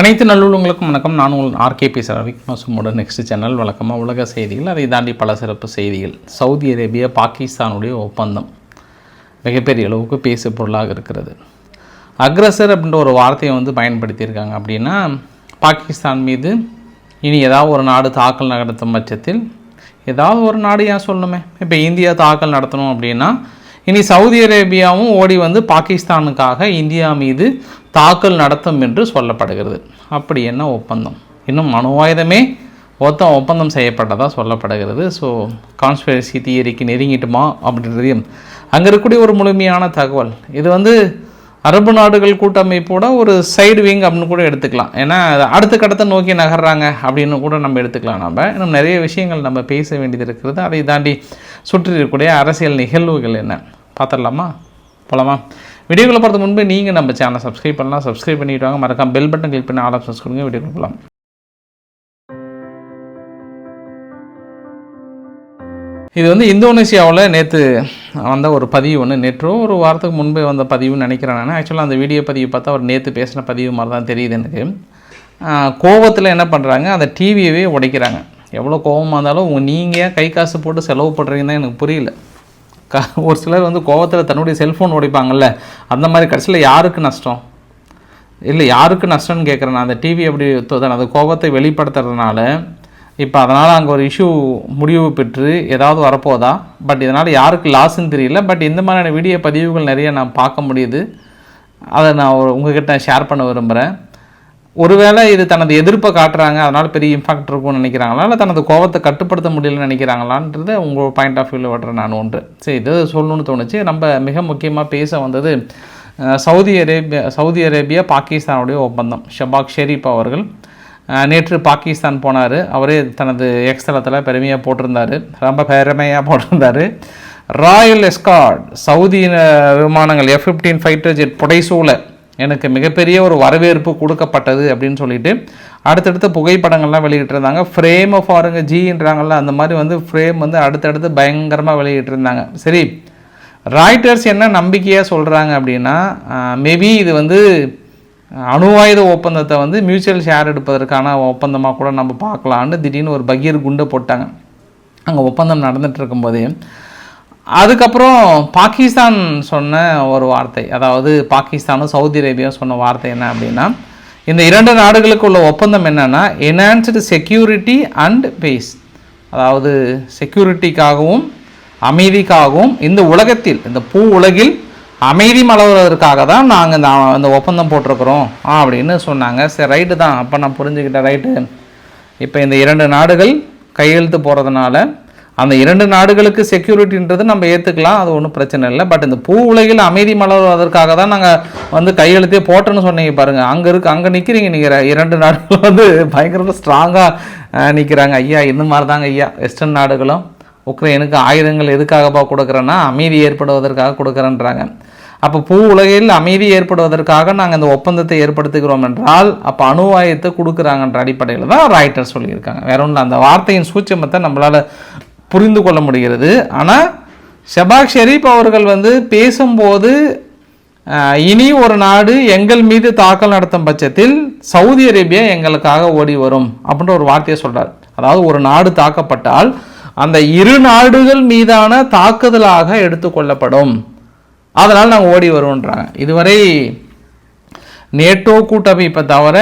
அனைத்து நல்லுள்ளங்களுக்கும் வணக்கம். நான் உங்கள் ஆர்கே பேசுகிற ரவிக் மாசமோட நெக்ஸ்ட் சேனல் வழக்கமாக உலக செய்திகள் அதை தாண்டி பல சிறப்பு செய்திகள். சவுதி அரேபியா பாகிஸ்தானுடைய ஒப்பந்தம். மிகப்பெரிய அளவுக்கு பேசு பொருளாக இருக்கிறது. அக்ரஸர் அப்படின்ற ஒரு வார்த்தையை வந்து பயன்படுத்தியிருக்காங்க அப்படின்னா பாகிஸ்தான் மீது இனி ஏதாவது ஒரு நாடு தாக்கல் நடத்தும் பட்சத்தில் ஏதாவது ஒரு நாடு ஏன் சொல்லணுமே? இப்போ இந்தியா தாக்கல் நடத்தணும் அப்படின்னா இனி சவுதி அரேபியாவும் ஓடி வந்து பாகிஸ்தானுக்காக இந்தியா மீது தாக்கல் நடத்தும் என்று சொல்லப்படுகிறது. அப்படி என்ன ஒப்பந்தம்? இன்னும் அணுவாயுதமே ஆயுதமே ஒத்த ஒப்பந்தம் செய்யப்பட்டதாக சொல்லப்படுகிறது. ஸோ கான்ஸ்பிரசி தியரிக்கு நெருங்கிட்டுமா அப்படின்றதையும் அங்கே இருக்கக்கூடிய ஒரு முழுமையான தகவல். இது வந்து அரபு நாடுகள் கூட்டமைப்போட ஒரு சைடு விங் அப்படின்னு கூட எடுத்துக்கலாம். ஏன்னா அடுத்த கட்டத்தை நோக்கி நகர்றாங்க அப்படின்னு கூட நம்ம எடுத்துக்கலாம் நம்ம இன்னும் நிறைய விஷயங்கள் நம்ம பேச வேண்டியது இருக்கிறது. அதை தாண்டி சுற்றி இருக்கக்கூடிய அரசியல் நிகழ்வுகள் என்ன? பார்த்துடலாமா? போகலாமா வீடியோக்குள்ள போகிறதுக்கு முன்பு நீங்கள் நம்ம சேனலை சப்ஸ்கிரைப் பண்ணலாம். சப்ஸ்கிரைப் பண்ணிட்டு வாங்க. மறக்காம பெல் பட்டன் கிளிக் பண்ணி ஆல் ஆப்ஷன்ஸ் கொடுங்க. வீடியோ போகலாம் இது வந்து இந்தோனேசியாவில் நேற்று வந்த ஒரு பதிவு ஒன்று நேற்றோ ஒரு வாரத்துக்கு முன்பே வந்த பதிவுன்னு நினைக்கிறேன் நான். ஆக்சுவலாக அந்த வீடியோ பதிவு பார்த்தா அவர் நேற்று பேசின பதிவு மாதிரி தான் தெரியுது எனக்கு. கோவத்தில் என்ன பண்ணுறாங்க அந்த டிவியவே உடைக்கிறாங்க. எவ்வளோ கோவமாக இருந்தாலும் உங்கள் நீங்கள் கை காசு போட்டு செலவு பண்ணுறீங்கன்னு எனக்கு புரியல. க ஒரு சிலர் வந்து கோவத்தில் தன்னுடைய செல்ஃபோன் உடைப்பாங்கல்ல அந்த மாதிரி கடைசியில் யாருக்கு நஷ்டம்? இல்லை யாருக்கு நஷ்டம்னு கேட்குறேன் நான். அந்த டிவி அப்படி தொ- அந்த கோபத்தை வெளிப்படுத்துறதுனால இப்போ அதனால் அங்கே ஒரு இஷ்யூ முடிவு பெற்று ஏதாவது வரப்போதா? பட் இதனால் யாருக்கு லாஸ்ன்னு தெரியல. பட் இந்த மாதிரியான வீடியோ பதிவுகள் நிறைய நான் பார்க்க முடியுது. அதை நான் உங்ககிட்ட ஷேர் பண்ண விரும்புகிறேன் ஒருவேளை இது தனது எதிர்ப்பை காட்டுறாங்க அதனால் பெரிய இம்பாக்ட் இருக்கும்னு நினைக்கிறாங்களா? இல்லை தனது கோபத்தை கட்டுப்படுத்த முடியலன்னு நினைக்கிறாங்களான்றது உங்கள் பாயிண்ட் ஆஃப் வியூவில் விடுறேன் நான் ஒன்று. சரி இது சொல்லணும்னு தோணுச்சு. நம்ம மிக முக்கியமாக பேச வந்தது சவுதி அரேபியா சவுதி அரேபியா பாகிஸ்தானுடைய ஒப்பந்தம். ஷபாக் ஷெரீப் அவர்கள் நேற்று பாகிஸ்தான் போனார். அவரே தனது எக்ஸ்தலத்தில் பெருமையாக போட்டிருந்தார். ரொம்ப பெருமையாக போட்டிருந்தார். ராயல் எஸ்கார்ட் சவுதி விமானங்கள் எஃப் ஃபிஃப்டீன் ஃபைட்டர் ஜெட் புடைசூலை எனக்கு மிகப்பெரிய ஒரு வரவேற்பு கொடுக்கப்பட்டது அப்படின்னு சொல்லிட்டு அடுத்தடுத்த புகைப்படங்கள்லாம் வெளியிட்டிருந்தாங்க. ஃப்ரேமை பாருங்க ஜின்றாங்கல்ல அந்த மாதிரி வந்து ஃப்ரேம் வந்து அடுத்தடுத்து பயங்கரமாக வெளியிட்டிருந்தாங்க. சரி ராய்டர்ஸ் என்ன நம்பிக்கையாக சொல்கிறாங்க அப்படின்னா மேபி இது வந்து அணு ஆயுத ஒப்பந்தத்தை வந்து மியூச்சுவல் ஷேர் எடுப்பதற்கான ஒப்பந்தமாக கூட நம்ம பார்க்கலான்னு திடீர்னு ஒரு பகீர் குண்டை போட்டாங்க. அங்கே ஒப்பந்தம் நடந்துகிட்டு இருக்கும்போதே அதுக்கப்புறம் பாகிஸ்தான் சொன்ன ஒரு வார்த்தை அதாவது பாகிஸ்தானும் சவுதி அரேபியாவும் சொன்ன வார்த்தை என்ன அப்படின்னா இந்த இரண்டு நாடுகளுக்கு உள்ள ஒப்பந்தம் என்னென்னா என்ஹான்ஸ்டு செக்யூரிட்டி அண்ட் பேஸ் அதாவது செக்யூரிட்டிக்காகவும் அமைதிக்காகவும் இந்த உலகத்தில் இந்த பூ உலகில் அமைதி மலர்வதற்காக தான் நாங்கள் இந்த இந்த ஒப்பந்தம் போட்டிருக்கிறோம் அப்படின்னு சொன்னாங்க. சரி ரைட்டு தான். அப்போ நான் புரிஞ்சுக்கிட்டேன் ரைட்டு இப்போ இந்த இரண்டு நாடுகள் கையெழுத்து போகிறதுனால அந்த இரண்டு நாடுகளுக்கு செக்யூரிட்டின்றது நம்ம ஏற்றுக்கலாம் அது ஒன்றும் பிரச்சனை இல்லை. பட் இந்த பூ உலகில் அமைதி மலர்வதற்காக தான் நாங்கள் வந்து கையெழுத்தே போட்டோன்னு சொன்னீங்க பாருங்கள் அங்கே இருக்கு அங்கே நிற்கிறீங்க நீங்கள் இரண்டு நாடுகள் வந்து பயங்கரமாக ஸ்ட்ராங்காக நிற்கிறாங்க ஐயா இந்த மாதிரி தாங்க ஐயா. வெஸ்டர்ன் நாடுகளும் உக்ரைனுக்கு ஆயுதங்கள் எதுக்காகப்பா கொடுக்குறேன்னா அமைதி ஏற்படுவதற்காக கொடுக்குறேன்றாங்க. அப்போ பூ உலகில் அமைதி ஏற்படுவதற்காக நாங்கள் இந்த ஒப்பந்தத்தை ஏற்படுத்துகிறோம் என்றால் அப்போ அணு ஆயுதத்தை கொடுக்குறாங்கன்ற அடிப்படையில் தான் ராய்ட்டர் சொல்லியிருக்காங்க. வேற ஒன்றும் அந்த வார்த்தையின் சூட்சமத்தை நம்மளால் புரிந்து கொள்ள முடிகிறது. ஆனால் ஷபாக் ஷெரீப் அவர்கள் வந்து பேசும்போது இனி ஒரு நாடு எங்கள் மீது தாக்கல் நடத்தும் பட்சத்தில் சவுதி அரேபியா எங்களுக்காக ஓடி வரும் அப்படின்ற ஒரு வார்த்தையை சொல்கிறார் அதாவது ஒரு நாடு தாக்கப்பட்டால் அந்த இரு நாடுகள் மீதான தாக்குதலாக எடுத்துக்கொள்ளப்படும் அதனால் நாங்கள் ஓடி வருவோன்றாங்க. இதுவரை நேட்டோ கூட்டமைப்பை தவிர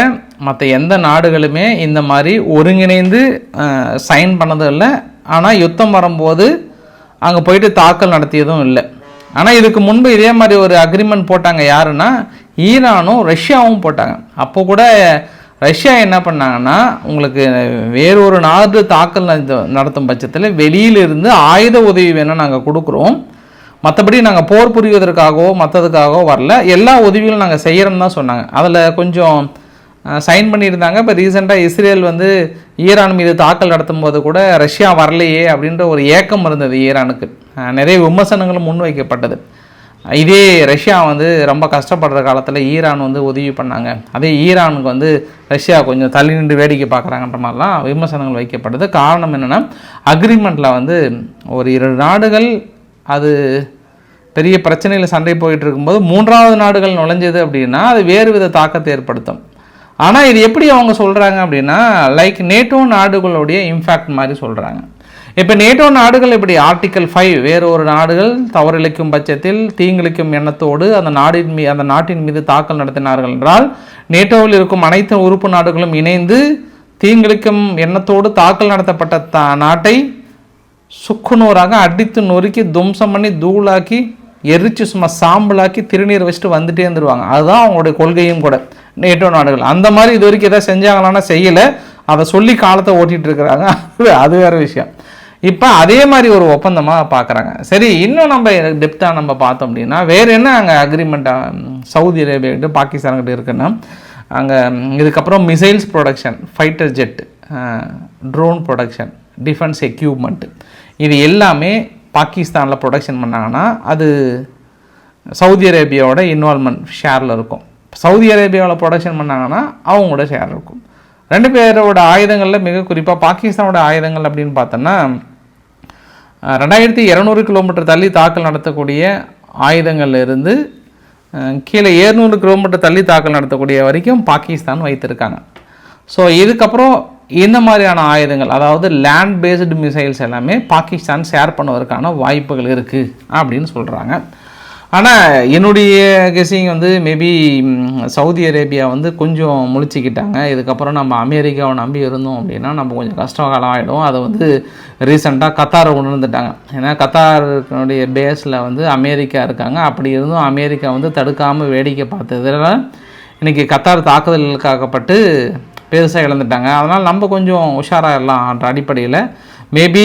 மற்ற எந்த நாடுகளுமே இந்த மாதிரி ஒருங்கிணைந்து சைன் பண்ணதில்லை இல்லை. ஆனால் யுத்தம் வரும்போது அங்கே போயிட்டு தாக்கல் நடத்தியதும் இல்லை. ஆனால் இதுக்கு முன்பு இதே மாதிரி ஒரு அக்ரிமெண்ட் போட்டாங்க யாருன்னா ஈரானும் ரஷ்யாவும் போட்டாங்க. அப்போ கூட ரஷ்யா என்ன பண்ணாங்கன்னா உங்களுக்கு வேறொரு நாடு தாக்கல் நடத்தும் பட்சத்தில் வெளியிலிருந்து ஆயுத உதவி வேணும் நாங்கள் கொடுக்குறோம். மற்றபடி நாங்கள் போர் புரிவதற்காகவோ மற்றதுக்காகவோ வரல. எல்லா உதவிகளும் நாங்கள் செய்கிறோம் தான் சொன்னாங்க. அதில் கொஞ்சம் சைன் பண்ணியிருந்தாங்க. இப்போ ரீசெண்டாக இஸ்ரேல் வந்து ஈரான் மீது தாக்கல் நடத்தும் போது கூட ரஷ்யா வரலையே அப்படின்ற ஒரு ஏக்கம் இருந்தது ஈரானுக்கு. நிறைய விமர்சனங்களும் முன்வைக்கப்பட்டது. இதே ரஷ்யா வந்து ரொம்ப கஷ்டப்படுற காலத்தில் ஈரான் வந்து உதவி பண்ணாங்க. அதே ஈரானுக்கு வந்து ரஷ்யா கொஞ்சம் தள்ளி நின்று வேடிக்கை பார்க்குறாங்கன்ற மாதிரிலாம் விமர்சனங்கள் வைக்கப்பட்டது. காரணம் என்னென்னா அக்ரிமெண்ட்டில் வந்து ஒரு இரு நாடுகள் அது பெரிய பிரச்சனையில் சண்டை போயிட்டு இருக்கும்போது மூன்றாவது நாடுகள் நுழைஞ்சது அப்படின்னா அது வேறு வித தாக்கத்தை ஏற்படுத்தும். ஆனால் இது எப்படி அவங்க சொல்கிறாங்க அப்படின்னா லைக் நேட்டோ நாடுகளுடைய இம்பேக்ட் மாதிரி சொல்கிறாங்க இப்போ நேட்டோ நாடுகள் இப்படி ஆர்டிக்கல் ஃபைவ் வேறு ஒரு நாடுகள் தவறிழைக்கும் பட்சத்தில் தீங்களிக்கும் எண்ணத்தோடு அந்த நாடின் மீ அந்த நாட்டின் மீது தாக்கல் நடத்தினார்கள் என்றால் நேட்டோவில் இருக்கும் அனைத்து உறுப்பு நாடுகளும் இணைந்து தீங்களிக்கும் எண்ணத்தோடு தாக்கல் நடத்தப்பட்ட த நாட்டை சுக்குநூறாக அடித்து நொறுக்கி தும்சம் பண்ணி தூளாக்கி எரிச்சு சும்மா சாம்பலாக்கி திருநீர் வச்சுட்டு வந்துட்டே இருந்துருவாங்க. அதுதான் அவங்களுடைய கொள்கையும் கூட. நேட்டோ நாடுகள் அந்த மாதிரி இது வரைக்கும் எதாவது செஞ்சாங்களான்னா செய்யலை. அதை சொல்லி காலத்தை ஓட்டிகிட்டு இருக்கிறாங்க. அது அது வேறு விஷயம். இப்போ அதே மாதிரி ஒரு ஒப்பந்தமாக பார்க்குறாங்க சரி இன்னும் நம்ம டெப்த்தாக நம்ம பார்த்தோம் அப்படின்னா வேறு என்ன அங்கே அக்ரிமெண்ட்டாக சவுதி அரேபியாக்கிட்ட பாகிஸ்தான்கிட்ட இருக்குன்னா அங்கே இதுக்கப்புறம் missiles production fighter jet drone production defence equipment இது எல்லாமே பாகிஸ்தானில் ப்ரொடக்ஷன் பண்ணாங்கன்னா அது சவுதி அரேபியாவோட இன்வால்மெண்ட் ஷேரில் இருக்கும். சவுதி அரேபியாவில் ப்ரொடக்ஷன் பண்ணாங்கன்னா அவங்களோட ஷேர் இருக்கும். ரெண்டு பேரோட ஆயுதங்களில் மிக குறிப்பாக பாகிஸ்தானோட ஆயுதங்கள் அப்படின்னு பார்த்தோன்னா ரெண்டாயிரத்தி இரநூறு கிலோமீட்டர் தள்ளி தாக்கல் நடத்தக்கூடிய ஆயுதங்கள்ல இருந்து கீழே ஏழ்நூறு கிலோமீட்டர் தள்ளி தாக்கல் நடத்தக்கூடிய வரைக்கும் பாகிஸ்தான் வைத்திருக்காங்க. ஸோ இதுக்கப்புறம் இந்த மாதிரியான ஆயுதங்கள் அதாவது லேண்ட் பேஸ்டு மிசைல்ஸ் எல்லாமே பாகிஸ்தான் ஷேர் பண்ணுவதற்கான வாய்ப்புகள் இருக்குது அப்படின்னு சொல்கிறாங்க ஆனால் என்னுடைய கெஸிங் வந்து மேபி சவுதி அரேபியா வந்து கொஞ்சம் முழிச்சிக்கிட்டாங்க. இதுக்கப்புறம் நம்ம அமெரிக்காவை நம்பி இருந்தோம் அப்படின்னா நம்ம கொஞ்சம் கஷ்ட காலம் ஆகிடும் அதை வந்து ரீசெண்டாக கத்தாரை உணர்ந்துட்டாங்க. ஏன்னா கத்தாருடைய பேஸில் வந்து அமெரிக்கா இருக்காங்க. அப்படி இருந்தும் அமெரிக்கா வந்து தடுக்காமல் வேடிக்கை பார்த்ததுல இன்றைக்கி கத்தார் தாக்குதலுக்காகப்பட்டு பெருசாக இழந்துட்டாங்க. அதனால் நம்ம கொஞ்சம் உஷாராகிடலாம்ன்ற அடிப்படையில். மேபி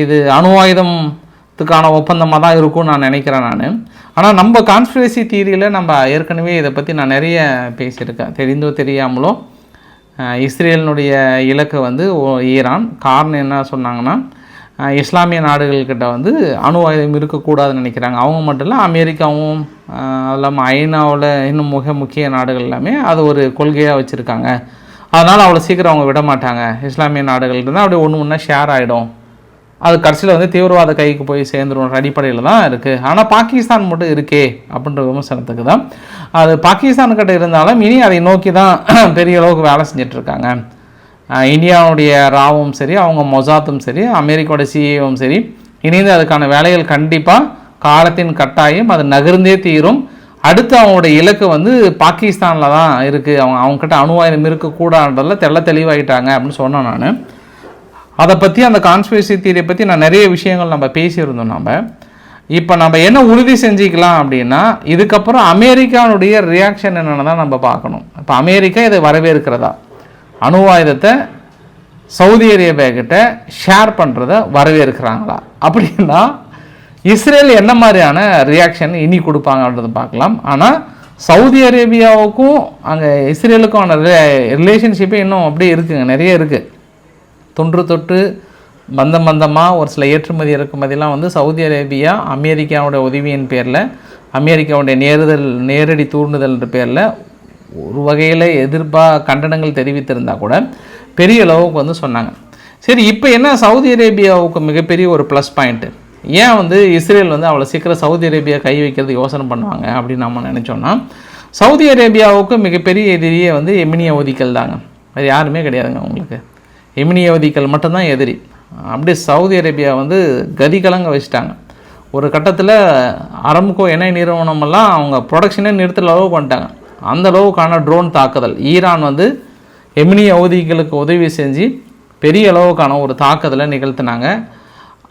இது அணு ஆயுதம் ஆயுதத்துக்கான ஒப்பந்தமாக தான் இருக்கும்னு நான் நினைக்கிறேன் நான். ஆனால் நம்ம கான்ஸ்பிரசி தியரியில் நம்ம ஏற்கனவே இதை பற்றி நான் நிறைய பேசியிருக்கேன். தெரிந்தோ தெரியாமலோ இஸ்ரேலினுடைய இலக்கு வந்து ஓ- ஈரான். காரணம் என்ன சொன்னாங்கன்னா இஸ்லாமிய நாடுகள்கிட்ட வந்து அணு ஆயுதம் இருக்கக்கூடாதுன்னு நினைக்கிறாங்க. அவங்க மட்டும் இல்லை அமெரிக்காவும் அது இல்லாமல் ஐநாவில் இன்னும் மிக முக்கிய நாடுகள் எல்லாமே அது ஒரு கொள்கையாக வச்சுருக்காங்க. அதனால் அவ்வளோ சீக்கிரம் அவங்க விட மாட்டாங்க இஸ்லாமிய நாடுகள்கிட்ட தான் அப்படியே ஒன்று ஒன்றா ஷேர் ஆகிடும் அது கடைசியில் வந்து தீவிரவாத கைக்கு போய் சேர்ந்துருன்ற அடிப்படையில் தான் இருக்குது ஆனால் பாகிஸ்தான் மட்டும் இருக்கே அப்படின்ற விமர்சனத்துக்கு தான். அது பாகிஸ்தான் கிட்ட இருந்தாலும் இனி அதை நோக்கி தான் பெரிய அளவுக்கு வேலை செஞ்சுட்டு இருக்காங்க. இந்தியாவுடைய ராவும் சரி அவங்க மொசாத்தும் சரி அமெரிக்காவோட சிஏவும் சரி இணைந்து அதுக்கான வேலைகள் கண்டிப்பாக காலத்தின் கட்டாயம் அது நகர்ந்தே தீரும். அடுத்து அவங்களுடைய இலக்கு வந்து பாகிஸ்தானில் தான் இருக்குது அவங்க அவங்கக்கிட்ட அணு ஆயுதம் இருக்கக்கூடாதுன்றதுல தெள்ள அப்படின்னு சொன்னேன் நான். அதை பற்றி அந்த கான்ஸ்பிரசி தியரியை பற்றி நான் நிறைய விஷயங்கள் நம்ம பேசியிருந்தோம் நம்ம இப்போ நம்ம என்ன உறுதி செஞ்சுக்கலாம் அப்படின்னா இதுக்கப்புறம் அமெரிக்காவுடைய ரியாக்ஷன் என்னென்னு தான் நம்ம பார்க்கணும். இப்போ அமெரிக்கா இதை வரவேற்கிறதா? அணு ஆயுதத்தை சவுதி அரேபியா கிட்ட ஷேர் பண்ணுறத வரவேற்கிறாங்களா? அப்படின்னா இஸ்ரேல் என்ன மாதிரியான ரியாக்ஷன் இனி கொடுப்பாங்கன்றதை பார்க்கலாம். ஆனால் சவுதி அரேபியாவுக்கும் அங்கே இஸ்ரேலுக்கான ரிலேஷன்ஷிப்பே இன்னும் அப்படியே இருக்குங்க நிறைய இருக்குது தொன்று தொட்டு மந்தம் பந்தமாக ஒரு சில ஏற்றுமதி இறக்குமதிலாம் வந்து சவுதி அரேபியா அமெரிக்காவோட உதவியின் பேரில் அமெரிக்காவுடைய நேருதல் நேரடி தூண்டுதல்ன்ற பேரில் ஒரு வகையில் எதிர்ப்பாக கண்டனங்கள் தெரிவித்திருந்தா கூட பெரிய அளவுக்கு வந்து சொன்னாங்க. சரி இப்போ என்ன சவுதி அரேபியாவுக்கு மிகப்பெரிய ஒரு ப்ளஸ் பாயிண்ட்டு ஏன் வந்து இஸ்ரேல் வந்து அவ்வளோ சீக்கிரம் சவுதி அரேபியா கை வைக்கிறது யோசனை பண்ணுவாங்க அப்படின்னு நம்ம நினச்சோன்னா சவுதி அரேபியாவுக்கு மிகப்பெரிய எதிரியே வந்து எமினிய ஒதுக்கல் தாங்க. அது யாருமே கிடையாதுங்க உங்களுக்கு எமினியவதிகள் மட்டும்தான் எதிரி. அப்படியே சவுதி அரேபியா வந்து கதி கலங்க வச்சுட்டாங்க. ஒரு கட்டத்தில் அரம்கோ எண்ணெய் நிறுவனமெல்லாம் அவங்க ப்ரொடக்ஷனே நிறுத்த அளவுக்கு பண்ணிட்டாங்க. அந்த அளவுக்கான ட்ரோன் தாக்குதல். ஈரான் வந்து எமினி அவதிகளுக்கு உதவி செஞ்சு பெரிய அளவுக்கான ஒரு தாக்குதலை நிகழ்த்தினாங்க.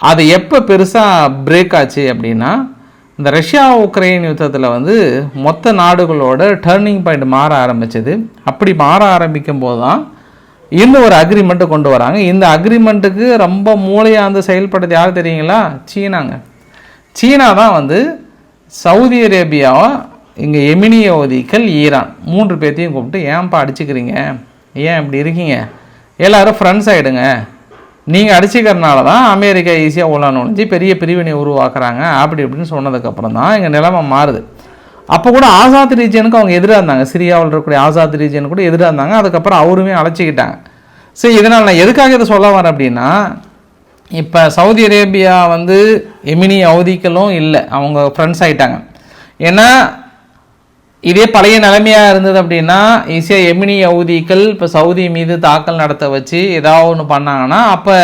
அது எப்போ பெருசாக பிரேக் ஆச்சு அப்படின்னா இந்த ரஷ்யா உக்ரைன் யுத்தத்தில் வந்து மொத்த நாடுகளோட டேர்னிங் பாயிண்ட் மாற ஆரம்பிச்சது. அப்படி மாற ஆரம்பிக்கும் போது தான் இன்னும் ஒரு அக்ரிமெண்ட்டை கொண்டு வராங்க. இந்த அக்ரிமெண்ட்டுக்கு ரொம்ப மூளையாக வந்து செயல்படுறது யார் தெரியுங்களா? சீனாங்க. சீனா தான் வந்து சவுதி அரேபியாவை இங்கே எமினியோதிக்கல் ஈரான் மூன்று பேர்த்தையும் கூப்பிட்டு ஏன்பா அடிச்சுக்கிறீங்க? ஏன் இப்படி இருக்கீங்க? எல்லோரும் ஃப்ரெண்ட்ஸ் ஆகிடுங்க நீங்கள் அடிச்சுக்கிறனால தான் அமெரிக்கா ஈஸியாக உள்ள நுழைஞ்சு பெரிய பிரிவினை உருவாக்குறாங்க. அப்படி இப்படின்னு சொன்னதுக்கப்புறம் தான் எங்கள் நிலைமை மாறுது. அப்போ கூட ஆசாத் ரீஜனுக்கு அவங்க எதிராக இருந்தாங்க. சிரியாவில் இருக்கக்கூடிய ஆசாத் ரீஜன் கூட எதிராக இருந்தாங்க. அதுக்கப்புறம் அவருமே அழைச்சிக்கிட்டாங்க. சரி இதனால் நான் எதுக்காக இதை சொல்ல வரேன் அப்படின்னா இப்போ சவுதி அரேபியா வந்து எமினி அவதிக்கலும் இல்லை. அவங்க ஃப்ரெண்ட்ஸ் ஆகிட்டாங்க ஏன்னா இதே பழைய நிலைமையாக இருந்தது அப்படின்னா ஈஸியாக எமினி யவுதிகள் இப்போ சவுதி மீது தாக்கல் நடத்த வச்சு ஏதாவது ஒன்று பண்ணாங்கன்னா அப்போ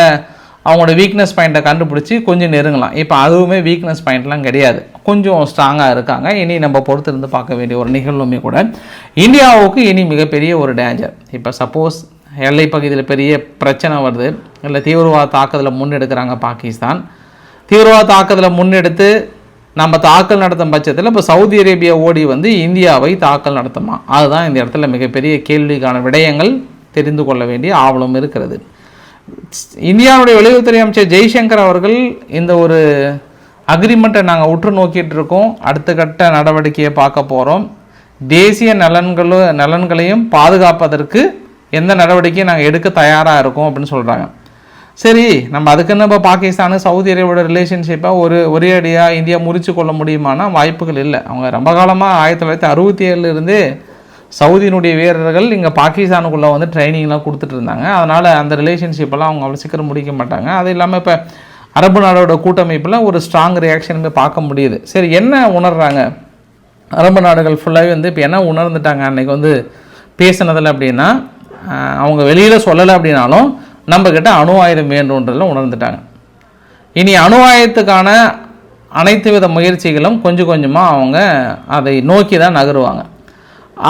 அவங்களோட வீக்னஸ் பாயிண்ட்டை கண்டுபிடிச்சி கொஞ்சம் நெருங்கலாம். இப்போ அதுவுமே வீக்னஸ் பாயிண்ட்லாம் கிடையாது. கொஞ்சம் ஸ்ட்ராங்காக இருக்காங்க. இனி நம்ம பொறுத்திருந்து பார்க்க வேண்டிய ஒரு நிகழ்வுமே கூட இந்தியாவுக்கு இனி மிகப்பெரிய ஒரு டேஞ்சர் இப்போ சப்போஸ் எல்லை பகுதியில் பெரிய பிரச்சனை வருது. இல்லை தீவிரவாத தாக்குதலை முன்னெடுக்கிறாங்க பாகிஸ்தான். தீவிரவாத தாக்குதலை முன்னெடுத்து நம்ம தாக்கல் நடத்தும் பட்சத்தில் இப்போ சவுதி அரேபியா ஓடி வந்து இந்தியாவை தாக்கல் நடத்துமா? அதுதான் இந்த இடத்துல மிகப்பெரிய கேள்விக்கான விடயங்கள் தெரிந்து கொள்ள வேண்டிய ஆவலம் இருக்கிறது. இந்தியாவுடைய வெளியுறவுத்துறை அமைச்சர் ஜெய்சங்கர் அவர்கள் இந்த ஒரு அக்ரிமெண்ட்டை நாங்கள் உற்று நோக்கிட்டு இருக்கோம். அடுத்த கட்ட நடவடிக்கையை பார்க்க போகிறோம் தேசிய நலன்களும் நலன்களையும் பாதுகாப்பதற்கு எந்த நடவடிக்கையும் நாங்கள் எடுக்க தயாராக இருக்கோம் அப்படின்னு சொல்கிறாங்க சரி நம்ம அதுக்குன்னு இப்போ பாகிஸ்தானு சவுதி அரேபியோட ரிலேஷன்ஷிப்பை ஒரு ஒரே அடியாக இந்தியா முறிச்சு கொள்ள முடியுமானா வாய்ப்புகள் இல்லை. அவங்க ரொம்ப காலமாக ஆயிரத்தி தொள்ளாயிரத்தி அறுபத்தி ஏழுலேருந்தே சவுதியினுடைய வீரர்கள் இங்கே பாகிஸ்தானுக்குள்ளே வந்து ட்ரைனிங்லாம் கொடுத்துட்டு இருந்தாங்க. அதனால் அந்த ரிலேஷன்ஷிப்பெல்லாம் அவங்க அவ்வளோ சீக்கிரம் முடிக்க மாட்டாங்க. அது இல்லாமல் இப்போ அரபு நாடோட கூட்டமைப்பில் ஒரு ஸ்ட்ராங் ரியாக்ஷனுமே பார்க்க முடியுது. சரி என்ன உணர்கிறாங்க அரபு நாடுகள் ஃபுல்லாகவே வந்து இப்போ என்ன உணர்ந்துட்டாங்க? அன்றைக்கி வந்து பேசினதில் அப்படின்னா அவங்க வெளியில் சொல்லலை அப்படின்னாலும் நம்மக்கிட்ட அணு ஆயுதம் வேண்டும்ன்றதில் உணர்ந்துட்டாங்க. இனி அணு ஆயுதத்துக்கான அனைத்து வித முயற்சிகளும் கொஞ்சம் கொஞ்சமாக அவங்க அதை நோக்கி தான் நகருவாங்க.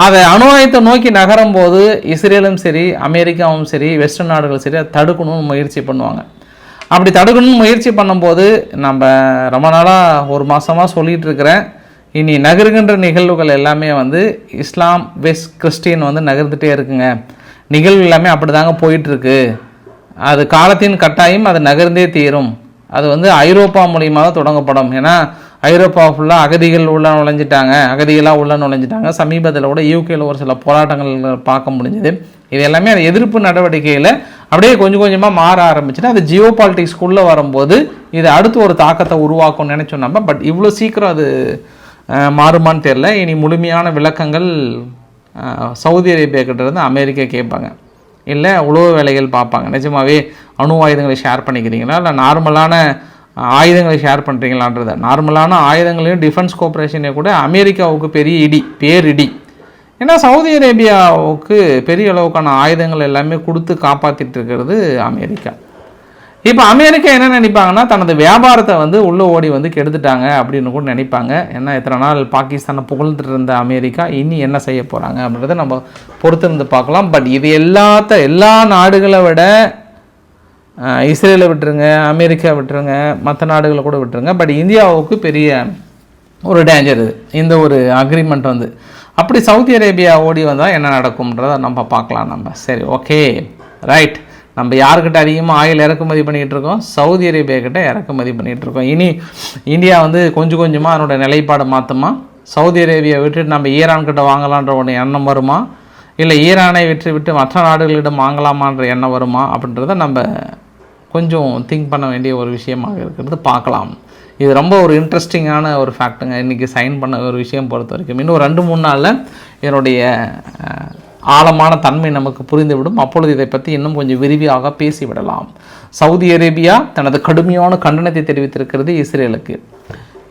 அதை அணு நோக்கி நகரும் போது இஸ்ரேலும் சரி அமெரிக்காவும் சரி வெஸ்டர்ன் நாடுகளும் சரி அதை தடுக்கணும்னு முயற்சி பண்ணுவாங்க. அப்படி தடுக்கணும்னு முயற்சி பண்ணும்போது நம்ம ரொம்ப நாளாக ஒரு மாதமாக சொல்லிகிட்டு இருக்கிறேன். இனி நகருகின்ற நிகழ்வுகள் எல்லாமே வந்து இஸ்லாம் வெஸ்ட் கிறிஸ்டின் வந்து நகர்ந்துட்டே இருக்குங்க. நிகழ்வு எல்லாமே அப்படி தாங்க போயிட்டுருக்கு. அது காலத்தின் கட்டாயம் அது நகர்ந்தே தீரும். அது வந்து ஐரோப்பா மூலியமாக தான் தொடங்கப்படும். ஏன்னா ஐரோப்பா ஃபுல்லாக அகதிகள் உள்ள நுழைஞ்சிட்டாங்க. அகதிகளாக உள்ள நுழைஞ்சிட்டாங்க. சமீபத்தில் கூட யூகேயில் ஒரு சில போராட்டங்கள் பார்க்க முடிஞ்சுது. இது எல்லாமே அந்த எதிர்ப்பு நடவடிக்கையில் அப்படியே கொஞ்சம் கொஞ்சமாக மாற ஆரம்பிச்சுன்னா அது ஜியோ பாலிட்டிக்ஸ்குள்ளே வரும்போது இது அடுத்து ஒரு தாக்கத்தை உருவாக்கும்னு நினச்சோம் நம்ம. பட் இவ்வளோ சீக்கிரம் அது மாறுமான்னு தெரியல. இனி முழுமையான விளக்கங்கள் சவுதி அரேபியா கிட்டேருந்து அமெரிக்கா கேட்பாங்க. இல்லை உழவு வேலைகள் பார்ப்பாங்க. நிஜமாகவே அணு ஆயுதங்களை ஷேர் பண்ணிக்கிறீங்களா? இல்லை நார்மலான ஆயுதங்களை ஷேர் பண்ணுறீங்களான்றத நார்மலான ஆயுதங்களையும் டிஃபென்ஸ் கோஆப்ரேஷனே கூட அமெரிக்காவுக்கு பெரிய இடி பேரிடி. ஏன்னா சவுதி அரேபியாவுக்கு பெரிய அளவுக்கான ஆயுதங்கள் எல்லாமே கொடுத்து காப்பாற்றிட்டு இருக்கிறது அமெரிக்கா. இப்போ அமெரிக்கா என்ன நினைப்பாங்கன்னா தனது வியாபாரத்தை வந்து உள்ளே ஓடி வந்து கெடுத்துட்டாங்க அப்படின்னு கூட நினைப்பாங்க. ஏன்னா இத்தனை நாள் பாகிஸ்தானை புகழ்ந்துட்டு இருந்த அமெரிக்கா இனி என்ன செய்ய போகிறாங்க அப்படின்றத நம்ம பொறுத்திருந்து பார்க்கலாம். பட் இது எல்லாத்த எல்லா நாடுகளை விட இஸ்ரேலை விட்டுருங்க அமெரிக்கா விட்டுருங்க மற்ற நாடுகளை கூட விட்டுருங்க. பட் இந்தியாவுக்கு பெரிய ஒரு டேஞ்சர் இது. இந்த ஒரு அக்ரிமெண்ட் வந்து. அப்படி சவுதி அரேபியா ஓடி வந்தால் என்ன நடக்கும்ன்றத நம்ம பார்க்கலாம் நம்ம. சரி ஓகே ரைட் நம்ம யாருக்கிட்ட அதிகமாக ஆயில் இறக்குமதி பண்ணிகிட்டு இருக்கோம்? சவுதி அரேபியா கிட்ட இறக்குமதி பண்ணிகிட்டு இருக்கோம். இனி இந்தியா வந்து கொஞ்சம் கொஞ்சமாக அதனோட நிலைப்பாடு மாற்றுமா சவுதி அரேபியா விட்டுட்டு நம்ம ஈரான்கிட்ட வாங்கலான்ற ஒன்று எண்ணம் வருமா? இல்லை ஈரானை விட்டு விட்டு மற்ற நாடுகளிடம் வாங்கலாமான்ற எண்ணம் வருமா? அப்படின்றத நம்ம கொஞ்சம் திங்க் பண்ண வேண்டிய ஒரு விஷயமாக இருக்கிறது. பார்க்கலாம். இது ரொம்ப ஒரு இன்ட்ரெஸ்டிங்கான ஒரு ஃபேக்ட்டுங்க இன்றைக்கி சைன் பண்ண ஒரு விஷயம் பொறுத்த வரைக்கும். இன்னும் ரெண்டு மூணு நாளில் என்னுடைய ஆழமான தன்மை நமக்கு புரிந்துவிடும். அப்பொழுது இதை பற்றி இன்னும் கொஞ்சம் விரிவாக பேசிவிடலாம். சவுதி அரேபியா தனது கடுமையான கண்டனத்தை தெரிவித்திருக்கிறது இஸ்ரேலுக்கு.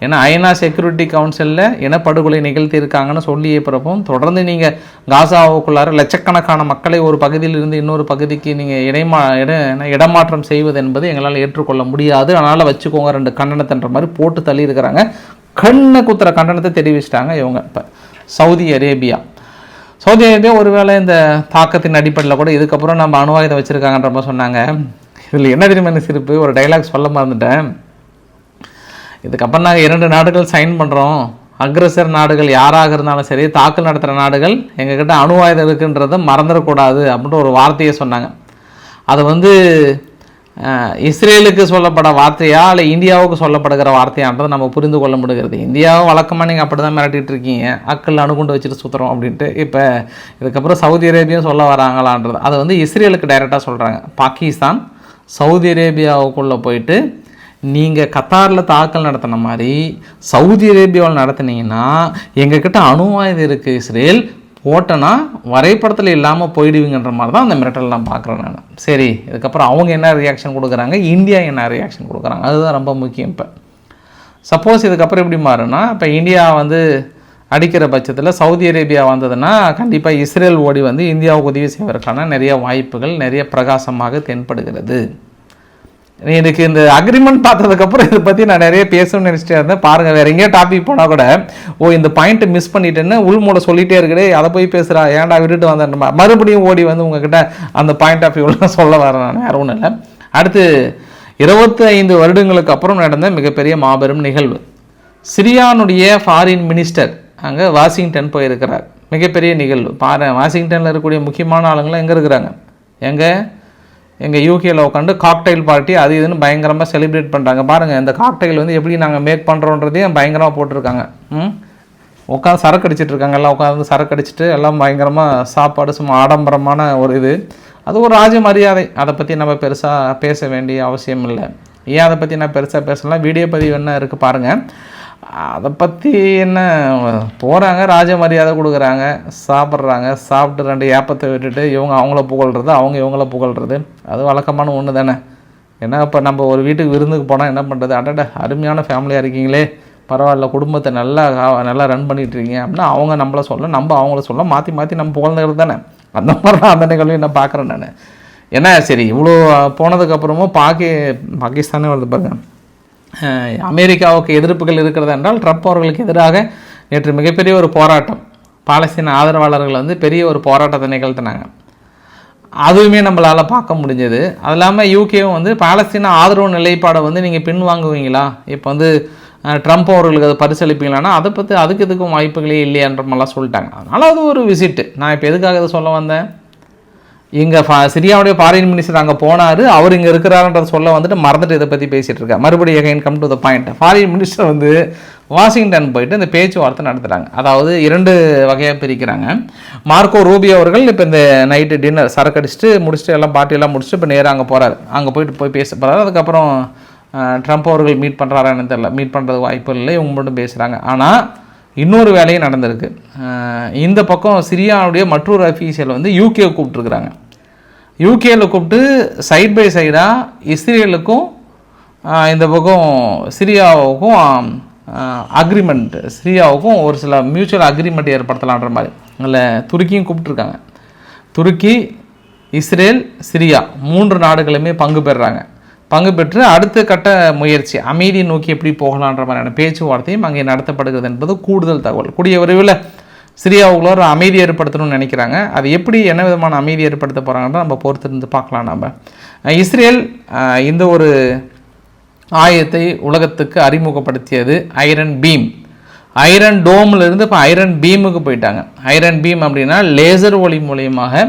ஏன்னா ஐநா செக்யூரிட்டி கவுன்சிலில் இனப்படுகொலை நிகழ்த்தியிருக்காங்கன்னு சொல்லிய பிறப்பும் தொடர்ந்து நீங்கள் காசாவுக்குள்ளார லட்சக்கணக்கான மக்களை ஒரு பகுதியிலிருந்து இன்னொரு பகுதிக்கு நீங்கள் இடைமா இட இடமாற்றம் செய்வது என்பது எங்களால் ஏற்றுக்கொள்ள முடியாது. அதனால் வச்சுக்கோங்க ரெண்டு கண்டனத்தன்ற மாதிரி போட்டு தள்ளி இருக்கிறாங்க கண்ணை குத்துற கண்டனத்தை தெரிவிச்சிட்டாங்க இவங்க இப்போ. Saudi Arabia. சவுதி அரேபியா ஒருவேளை இந்த தாக்கத்தின் அடிப்படையில் கூட இதுக்கப்புறம் நம்ம அணுவாயுதம் வச்சுருக்காங்கன்ற மாதிரி சொன்னாங்க. இதில் என்ன தெரியுமா சிரிப்பு? ஒரு டைலாக் சொல்ல மறந்துட்டேன். இதுக்கப்புறம் நாங்கள் இரண்டு நாடுகள் சைன் பண்ணுறோம் அக்ரஸர் நாடுகள் யாராக இருந்தாலும் சரி தாக்கல் நடத்துகிற நாடுகள் எங்ககிட்ட அணு ஆயுதம் இருக்குன்றதை மறந்துடக்கூடாது அப்படின்ற ஒரு வார்த்தையை சொன்னாங்க. அது வந்து இஸ்ரேலுக்கு சொல்லப்பட வார்த்தையா இல்லை இந்தியாவுக்கு சொல்லப்படுகிற வார்த்தையான்றதை நம்ம புரிந்து கொள்ள முடிகிறது. இந்தியாவும் வழக்கமாக நீங்கள் அப்படி தான் மிரட்டிட்டு இருக்கீங்க. அக்கள் அணுகுண்டு வச்சுட்டு சுற்றுறோம் அப்படின்ட்டு. இப்போ இதுக்கப்புறம் சவுதி அரேபியா சொல்ல வராங்களான்றது. அதை வந்து இஸ்ரேலுக்கு டைரெக்டாக சொல்கிறாங்க பாகிஸ்தான் சவுதி அரேபியாவுக்குள்ளே போயிட்டு நீங்கள் கத்தாரில் தாக்கல் நடத்தின மாதிரி சவுதி அரேபியாவில் நடத்தினீங்கன்னா எங்ககிட்ட அணு ஆயுதம் இருக்குது இஸ்ரேல். போட்டேன்னா வரைபடத்தில் இல்லாமல் போயிடுவீங்கன்ற மாதிரி தான் அந்த மிரட்டல் நான் பார்க்குறேன் நான். சரி இதுக்கப்புறம் அவங்க என்ன ரியாக்ஷன் கொடுக்குறாங்க? இந்தியா என்ன ரியாக்ஷன் கொடுக்குறாங்க? அதுதான் ரொம்ப முக்கியம் இப்போ. சப்போஸ் இதுக்கப்புறம் எப்படி மாறுனா இப்போ இந்தியா வந்து அடிக்கிற பட்சத்தில் சவுதி அரேபியா வந்ததுன்னா கண்டிப்பாக இஸ்ரேல் ஓடி வந்து இந்தியாவுக்கு உதவி செய்வதற்கான நிறைய வாய்ப்புகள் நிறைய பிரகாசமாக தென்படுகிறது. எனக்கு இந்த அக்ரிமெண்ட் பார்த்ததுக்கப்புறம் இதை பற்றி நான் நிறைய பேசணும்னு நினச்சிட்டே இருந்தேன். பாருங்கள் வேறு எங்கேயோ டாபிக் போனால் கூட ஓ இந்த பாயிண்ட்டை மிஸ் பண்ணிட்டேன்னு உள்மூல சொல்லிகிட்டே இருக்கடே அதை போய் பேசுகிறா ஏன்டா விட்டுட்டு வந்தேன் மறுபடியும் ஓடி வந்து உங்ககிட்ட அந்த பாயிண்ட் ஆஃப் வியூலாம் சொல்ல வரேன் நான் வேறு ஒன்றும் இல்லை. அடுத்து இருபத்தி ஐந்து வருடங்களுக்கு அப்புறம் நடந்த மிகப்பெரிய மாபெரும் நிகழ்வு. சிரியானுடைய ஃபாரின் மினிஸ்டர் அங்கே வாஷிங்டன் போயிருக்கிறார். மிகப்பெரிய நிகழ்வு. பாரு வாஷிங்டனில் இருக்கக்கூடிய முக்கியமான ஆளுங்களாம் எங்கே இருக்கிறாங்க? எங்கே? எங்கள் யூகேயில் உட்காந்து காக்டைல் பார்ட்டி அது இதுன்னு பயங்கரமாக செலிப்ரேட் பண்ணுறாங்க பாருங்கள் இந்த காக்டைல் வந்து எப்படி நாங்கள் மேக் பண்ணுறோன்றதையும் பயங்கரமாக போட்டிருக்காங்க. ம்? உட்காந்து சரக்கு அடிச்சிட்டு இருக்காங்க. எல்லாம் உட்காந்து சரக்கு அடிச்சுட்டு எல்லாம் பயங்கரமாக சாப்பாடு சும்மா ஆடம்பரமான ஒரு இது. அது ஒரு ராஜ மரியாதை. அதை பற்றி நம்ம பெருசாக பேச வேண்டிய அவசியம் இல்லை. ஏன் அதை பற்றி நான் பெருசாக பேசலாம் வீடியோ பதிவு என்ன இருக்குது பாருங்கள் அதை பற்றி என்ன போகிறாங்க ராஜ மரியாதை கொடுக்குறாங்க சாப்பிட்றாங்க சாப்பிட்டு ரெண்டு ஏப்பத்தை விட்டுட்டு இவங்க அவங்கள புகழ்கிறது அவங்க இவங்கள புகழ்கிறது அது வழக்கமான ஒன்று தானே. ஏன்னா இப்போ நம்ம ஒரு வீட்டுக்கு விருந்துக்கு போனால் என்ன பண்ணுறது அடட அருமையான ஃபேமிலியாக இருக்கீங்களே. பரவாயில்ல குடும்பத்தை நல்லா நல்லா ரன் பண்ணிகிட்ருக்கீங்க இருக்கீங்க அப்படின்னா அவங்க நம்மளை சொல்ல நம்ம அவங்கள சொல்ல மாற்றி மாற்றி நம்ம புகழ்ந்துக்கிறது தானே. அந்த மாதிரி தான் அந்த நிகழ்வையும் நான் பார்க்குறேன் நான். ஏன்னா சரி இவ்வளோ போனதுக்கப்புறமும் பாக்கி பாகிஸ்தானே வருது பாருங்க. அமெரிக்காவுக்கு எதிர்ப்புகள் இருக்கிறது என்றால் ட்ரம்ப் அவர்களுக்கு எதிராக நேற்று மிகப்பெரிய ஒரு போராட்டம். பாலஸ்தீன ஆதரவாளர்கள் வந்து பெரிய ஒரு போராட்டத்தை நிகழ்த்தினாங்க. அதுவுமே நம்மளால் பார்க்க முடிஞ்சது. அது இல்லாமல் யூகேவும் வந்து பாலஸ்தீன ஆதரவு நிலைப்பாடை வந்து நீங்கள் பின் வாங்குவீங்களா இப்போ வந்து ட்ரம்ப் அவர்களுக்கு அதை பரிசளிப்பீங்களான்னா அதை பற்றி அதுக்கு எதுக்கும் வாய்ப்புகளே இல்லையான்ற மாதிரிலாம் சொல்லிட்டாங்க. அதனால் அது ஒரு விசிட்டு. நான் இப்போ எதுக்காக இதை சொல்ல வந்தேன்? இங்கே ஃபா சிரியாவுடைய ஃபாரின் மினிஸ்டர் அங்கே போனார். அவர் இங்கே இருக்கிறாருன்றத சொல்ல வந்துட்டு மறந்துட்டு இதை பற்றி பேசிகிட்டு இருக்கா மறுபடியும் again come to the point foreign minister வந்து வாஷிங்டன் போயிட்டு இந்த பேச்சுவார்த்தை நடத்துகிறாங்க அதாவது இரண்டு வகையாக பிரிக்கிறாங்க. மார்க்கோ ரூபி அவர்கள் இப்போ இந்த நைட்டு டின்னர் சரக்கு அடிச்சுட்டு முடிச்சுட்டு எல்லாம் பார்ட்டியெல்லாம் முடிச்சுட்டு இப்போ நேராக அங்கே போகிறாரு அங்கே போயிட்டு போய் பேச போகிறாரு அதுக்கப்புறம் ட்ரம்ப் அவர்கள் மீட் பண்ணுறாரான்னு தெரியல. மீட் பண்ணுறது வாய்ப்பு இல்லை. இவங்க மட்டும் பேசுகிறாங்க ஆனால் இன்னொரு வேலையும் நடந்திருக்கு. இந்த பக்கம் சிரியாவுடைய மற்றொரு அஃபீஷியல் வந்து யூகே கூப்பிட்ருக்குறாங்க யூகேயில் கூப்பிட்டு சைட் பை சைடாக இஸ்ரேலுக்கும் இந்த பக்கம் சிரியாவுக்கும் அக்ரிமெண்ட் சிரியாவுக்கும் ஒரு சில மியூச்சுவல் அக்ரிமெண்ட் ஏற்படுத்தலான்ற மாதிரி. அதில் துருக்கியும் கூப்பிட்ருக்காங்க துருக்கி இஸ்ரேல் சிரியா மூன்று நாடுகளுமே பங்கு பெறுறாங்க. பங்கு பெற்று அடுத்த கட்ட முயற்சி அமைதி நோக்கி எப்படி போகலான்ற மாதிரியான பேச்சுவார்த்தையும் அங்கே நடத்தப்படுகிறது என்பது கூடுதல் தகவல். கூடிய விரைவில் சிரியாவுக்குள்ள ஒரு அமைதி ஏற்படுத்தணும்னு நினைக்கிறாங்க. அது எப்படி என்ன விதமான அமைதி ஏற்படுத்த போகிறாங்கன்ற நம்ம பொறுத்திருந்து பார்க்கலாம் நம்ம இஸ்ரேல் இந்த ஒரு ஆயத்தை உலகத்துக்கு அறிமுகப்படுத்தியது ஐரன் பீம். ஐரன் டோம்லேருந்து இப்போ ஐரன் பீமுக்கு போயிட்டாங்க. ஐரன் பீம் அப்படின்னா லேசர் ஒளி மூலியமாக